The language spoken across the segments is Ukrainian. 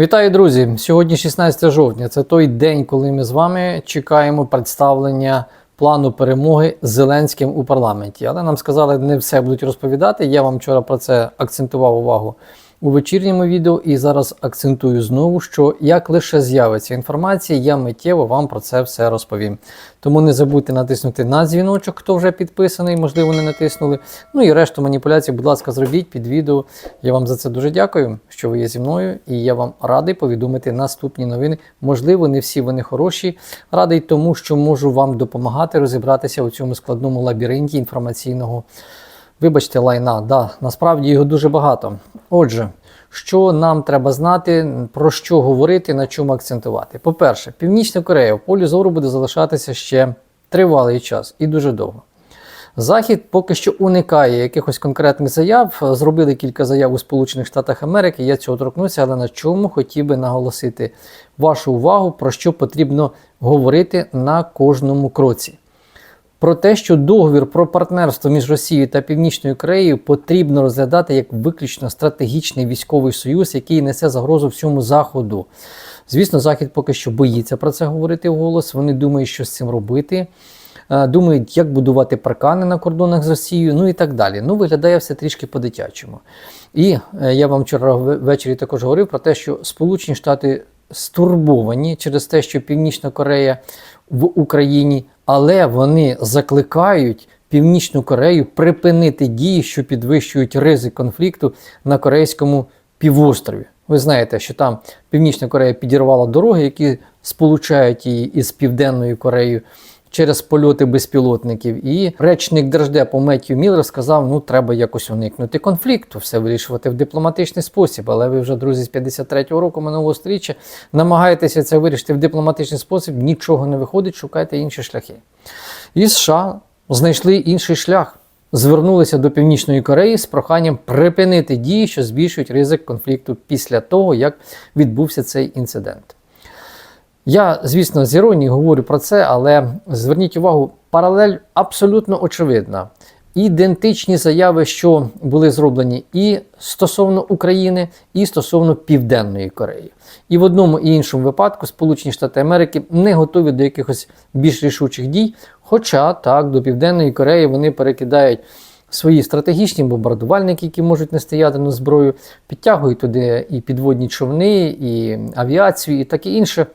Вітаю, друзі! Сьогодні 16 жовтня. Це той день, коли ми з вами чекаємо представлення плану перемоги Зеленським у парламенті. Але нам сказали, не все будуть розповідати. Я вам вчора про це акцентував увагу у вечірньому відео і зараз акцентую знову, що як лише з'явиться інформація, я миттєво вам про це все розповім. Тому не забудьте натиснути на дзвіночок, хто вже підписаний, можливо, не натиснули. Ну і решту маніпуляцій, будь ласка, зробіть під відео. Я вам за це дуже дякую, що ви є зі мною, і я вам радий повідомити наступні новини. Можливо, не всі вони хороші. Радий тому, що можу вам допомагати розібратися у цьому складному лабіринті інформаційного. Вибачте, лайна, да, насправді його дуже багато. Отже, що нам треба знати, про що говорити, на чому акцентувати? По-перше, Північна Корея в полі зору буде залишатися ще тривалий час і дуже довго. Захід поки що уникає якихось конкретних заяв. Зробили кілька заяв у Сполучених Штатах Америки. Я цього торкнуся, але на чому хотів би наголосити вашу увагу, про що потрібно говорити на кожному кроці про те, що договір про партнерство між Росією та Північною Кореєю потрібно розглядати як виключно стратегічний військовий союз, який несе загрозу всьому Заходу. Звісно, Захід поки що боїться про це говорити вголос. Вони думають, що з цим робити. е, Думають, як будувати паркани на кордонах з Росією, ну і так далі. Ну, виглядає все трішки по-дитячому. І е, я вам вчора ввечері також говорив про те, що Сполучені Штати стурбовані через те, що Північна Корея в Україні, але вони закликають Північну Корею припинити дії, що підвищують ризик конфлікту на Корейському півострові. Ви знаєте, що там Північна Корея підірвала дороги, які сполучають її із Південною Кореєю через польоти безпілотників. І речник Держдепу Меттью Міллер сказав: ну треба якось уникнути конфлікту, все вирішувати в дипломатичний спосіб. Але ви вже, друзі, з 53-го року минулого стріччя намагаєтеся це вирішити в дипломатичний спосіб, нічого не виходить, шукайте інші шляхи. І США знайшли інший шлях. Звернулися до Північної Кореї з проханням припинити дії, що збільшують ризик конфлікту після того, як відбувся цей інцидент. Я, звісно, з іронією говорю про це, але зверніть увагу, паралель абсолютно очевидна. Ідентичні заяви, що були зроблені і стосовно України, і стосовно Південної Кореї. І в одному і іншому випадку Сполучені Штати Америки не готові до якихось більш рішучих дій. Хоча так, до Південної Кореї вони перекидають свої стратегічні бомбардувальники, які можуть нести ядерну зброю, підтягують туди і підводні човни, і авіацію, і таке інше.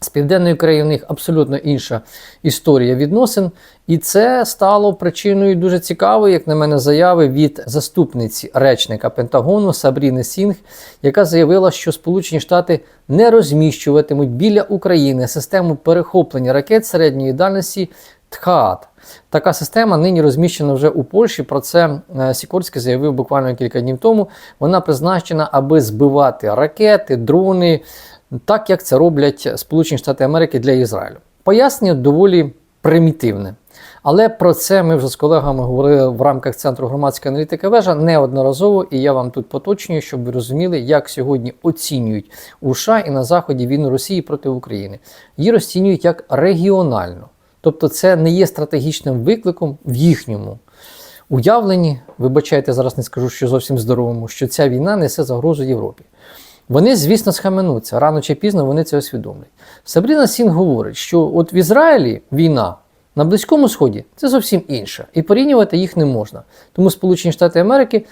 З Південною Кореєю у них абсолютно інша історія відносин, і це стало причиною дуже цікавої, як на мене, заяви від заступниці речника Пентагону Сабріни Сінг, яка заявила, що Сполучені Штати не розміщуватимуть біля України систему перехоплення ракет середньої дальності ТХААТ. Така система нині розміщена вже у Польщі. Про це е, Сікорський заявив буквально кілька днів тому. Вона призначена, аби збивати ракети, дрони так як це роблять Сполучені Штати Америки для Ізраїлю. Пояснення доволі примітивне. Але про це ми вже з колегами говорили в рамках Центру громадської аналітики вежа неодноразово, і я вам тут поточнюю, щоб ви розуміли, як сьогодні оцінюють у США і на Заході війну Росії проти України. Її розцінюють як регіональну. Тобто це не є стратегічним викликом в їхньому уявленні. Вибачайте, зараз не скажу, що зовсім здоровому, що ця війна несе загрозу Європі. Вони, звісно, схаменуться, рано чи пізно вони це усвідомлять. Сабріна Сін говорить, що от в Ізраїлі війна на Близькому Сході це зовсім інша, і порівнювати їх не можна. Тому Сполучені Штати Америки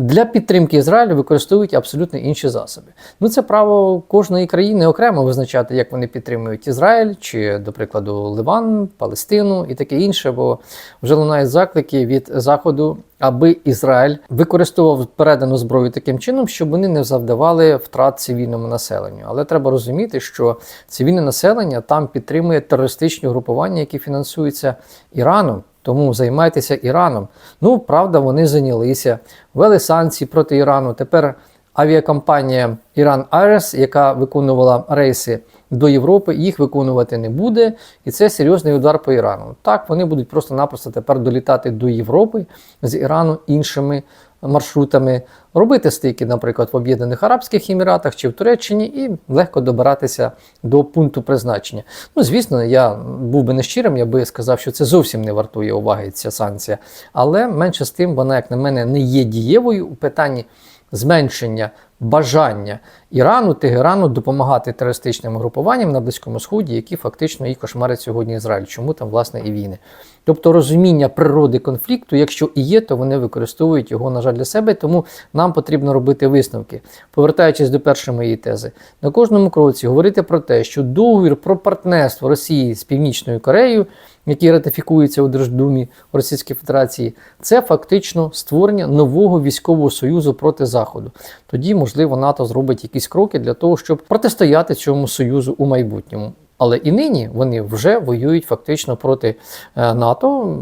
для підтримки Ізраїлю використовують абсолютно інші засоби. Ну це право кожної країни окремо визначати, як вони підтримують Ізраїль, чи, до прикладу, Ливан, Палестину і таке інше, бо вже лунають заклики від Заходу, аби Ізраїль використовував передану зброю таким чином, щоб вони не завдавали втрат цивільному населенню. Але треба розуміти, що цивільне населення там підтримує терористичні групування, які фінансуються Іраном. Тому займайтеся Іраном. Ну, правда, вони зайнялися, ввели санкції проти Ірану. Тепер авіакомпанія Iran Airways, яка виконувала рейси до Європи, їх виконувати не буде. І це серйозний удар по Ірану. Так, вони будуть просто-напросто тепер долітати до Європи з Ірану іншими маршрутами, робити стики, наприклад, в Об'єднаних Арабських Еміратах чи в Туреччині, і легко добиратися до пункту призначення. Ну, звісно, я був би нещирим, я би сказав, що це зовсім не вартує уваги ця санкція. Але менше з тим, вона, як на мене, не є дієвою у питанні зменшення бажання Ірану, Тегерану допомагати терористичним групуванням на Близькому Сході, які фактично і кошмарять сьогодні Ізраїль. Чому там власне і війни? Тобто розуміння природи конфлікту, якщо і є, то вони використовують його, на жаль, для себе. Тому нам потрібно робити висновки. Повертаючись до першої моєї тези, на кожному кроці говорити про те, що договір про партнерство Росії з Північною Кореєю, який ратифікується у Держдумі Російської Федерації, це фактично створення нового військового союзу проти Заходу. Тоді, можливо, НАТО зробить якісь кроки для того, щоб протистояти цьому союзу у майбутньому. Але і нині вони вже воюють фактично проти е, НАТО.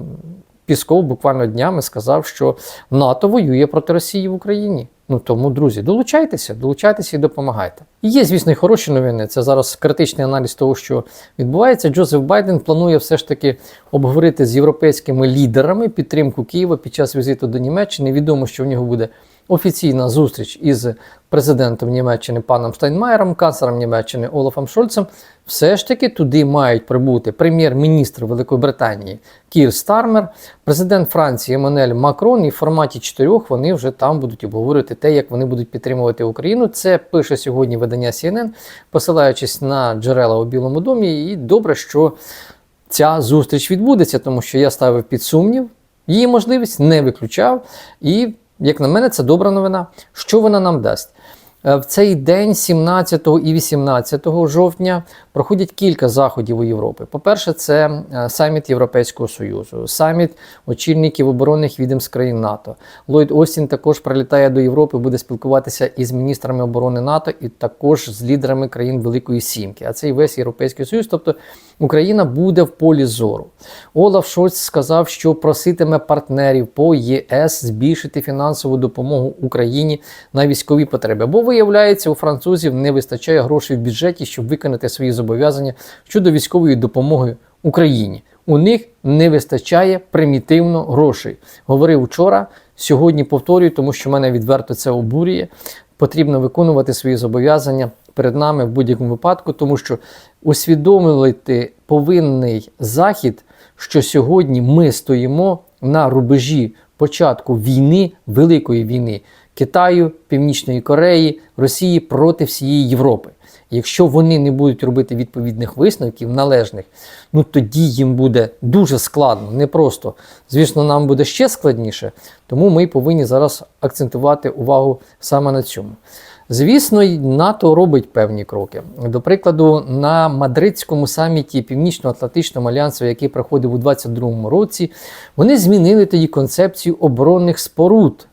Пісков буквально днями сказав, що НАТО воює проти Росії в Україні. Ну тому, друзі, долучайтеся, долучайтеся і допомагайте. І є, звісно, і хороші новини. Це зараз критичний аналіз того, що відбувається. Джозеф Байден планує все ж таки обговорити з європейськими лідерами підтримку Києва під час візиту до Німеччини. Відомо, що в нього буде офіційна зустріч із президентом Німеччини паном Штайнмаєром, канцлером Німеччини Олафом Шольцем. Все ж таки туди мають прибути прем'єр-міністр Великої Британії Кір Стармер, президент Франції Еммануель Макрон. І в форматі чотирьох вони вже там будуть обговорювати те, як вони будуть підтримувати Україну. Це пише сьогодні видання CNN, посилаючись на джерела у Білому домі. І добре, що ця зустріч відбудеться, тому що я ставив під сумнів її можливість, не виключав. І, як на мене, це добра новина. Що вона нам дасть? Е, В цей день, 17 і 18 жовтня, проходять кілька заходів у Європі. По-перше, це е, саміт Європейського Союзу, саміт очільників оборонних відомств країн НАТО. Ллойд Остін також прилітає до Європи, буде спілкуватися із міністрами оборони НАТО і також з лідерами країн Великої Сімки. А це і весь Європейський Союз. Тобто Україна буде в полі зору. Олаф Шольц сказав, що проситиме партнерів по ЄС збільшити фінансову допомогу Україні на військові потреби. Бо виявляється, у французів не вистачає грошей в бюджеті, щоб виконати свої зобов'язання щодо військової допомоги Україні. У них не вистачає примітивно грошей. Говорив вчора, сьогодні повторюю, тому що мене відверто це обурює. Потрібно виконувати свої зобов'язання перед нами в будь-якому випадку, тому що усвідомити повинний захід, що сьогодні ми стоїмо на рубежі початку війни, великої війни Китаю, Північної Кореї, Росії проти всієї Європи. Якщо вони не будуть робити відповідних висновків належних, ну тоді їм буде дуже складно, не просто. Звісно, нам буде ще складніше, тому ми повинні зараз акцентувати увагу саме на цьому. Звісно, НАТО робить певні кроки. До прикладу, на мадридському саміті Північно-Атлантичного альянсу, який проходив у 2022 році, вони змінили тоді концепцію оборонних споруд.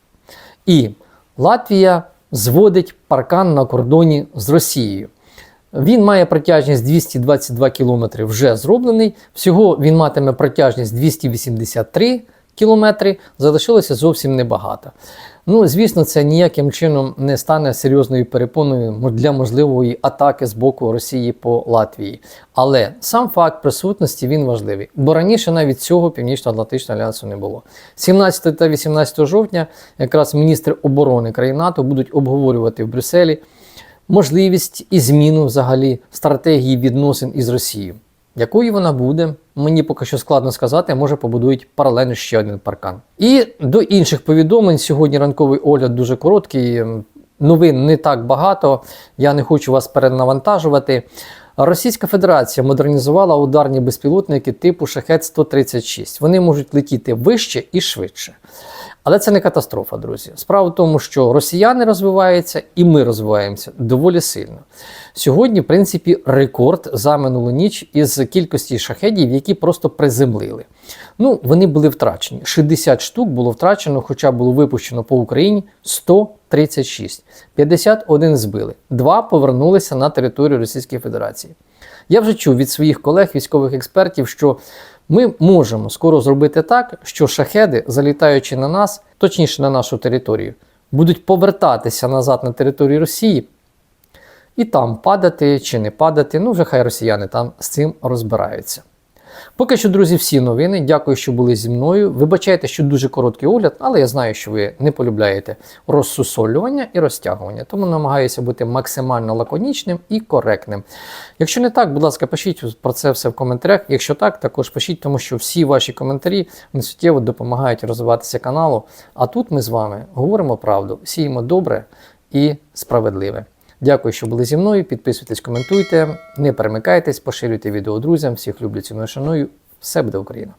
І Латвія зводить паркан на кордоні з Росією. Він має протяжність 222 км вже зроблений. Всього він матиме протяжність 283 км, залишилося зовсім небагато. Ну, звісно, це ніяким чином не стане серйозною перепоною для можливої атаки з боку Росії по Латвії. Але сам факт присутності він важливий, бо раніше навіть цього Північно-Атлантичного альянсу не було. 17 та 18 жовтня якраз міністри оборони країн НАТО будуть обговорювати в Брюсселі можливість і зміну взагалі стратегії відносин із Росією. Якою вона буде, мені поки що складно сказати, може побудують паралельно ще один паркан. І до інших повідомлень сьогодні ранковий огляд дуже короткий. Новин не так багато. Я не хочу вас перенавантажувати. Російська Федерація модернізувала ударні безпілотники типу Шахет 136. Вони можуть летіти вище і швидше. Але це не катастрофа, друзі. Справа в тому, що росіяни розвиваються і ми розвиваємося доволі сильно. Сьогодні, в принципі, рекорд за минулу ніч із кількості шахедів, які просто приземлили. Ну, вони були втрачені. 60 штук було втрачено, хоча було випущено по Україні 136. 51 збили. Два повернулися на територію Російської Федерації. Я вже чув від своїх колег, військових експертів, що ми можемо скоро зробити так, що шахеди, залітаючи на нас, точніше на нашу територію, будуть повертатися назад на територію Росії і там падати чи не падати. Ну, вже хай росіяни там з цим розбираються. Поки що, друзі, всі новини. Дякую, що були зі мною. Вибачайте, що дуже короткий огляд, але я знаю, що ви не полюбляєте розсусолювання і розтягування, тому намагаюся бути максимально лаконічним і коректним. Якщо не так, будь ласка, пишіть про це все в коментарях. Якщо так, також пишіть, тому що всі ваші коментарі суттєво допомагають розвиватися каналу. А тут ми з вами говоримо правду, сіємо добре і справедливе. Дякую, що були зі мною. Підписуйтесь, коментуйте, не перемикайтесь, поширюйте відео друзям. Всіх люблю, ціную, шаную. Все буде Україна!